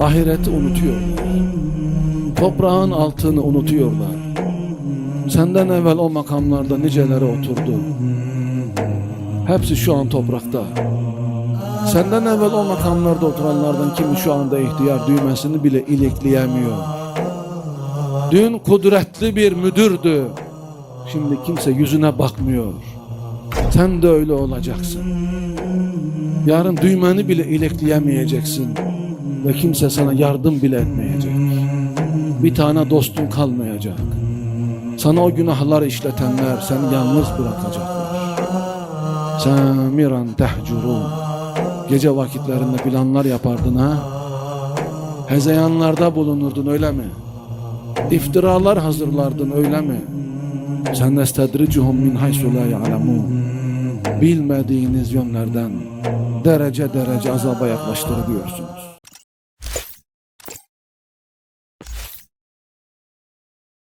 Ahireti unutuyorlar. Toprağın altını unutuyorlar. Senden evvel o makamlarda niceleri oturdu. Hepsi şu an toprakta. Senden evvel o makamlarda oturanlardan kimi şu anda ihtiyar düğmesini bile ilikleyemiyor. Dün kudretli bir müdürdü. Şimdi kimse yüzüne bakmıyor. Sen de öyle olacaksın. Yarın düğmeni bile ilikleyemeyeceksin. Ve kimse sana yardım bile etmeyecek. Bir tane dostun kalmayacak. Sana o günahlar işletenler seni yalnız bırakacaklar. Samiran tehcurun. Gece vakitlerinde planlar yapardın ha? Hezeyanlarda bulunurdun öyle mi? İftiralar hazırlardın öyle mi? Sen nestedricuhum min haysu la. Bilmediğiniz yönlerden derece derece azaba yaklaştırılıyorsunuz.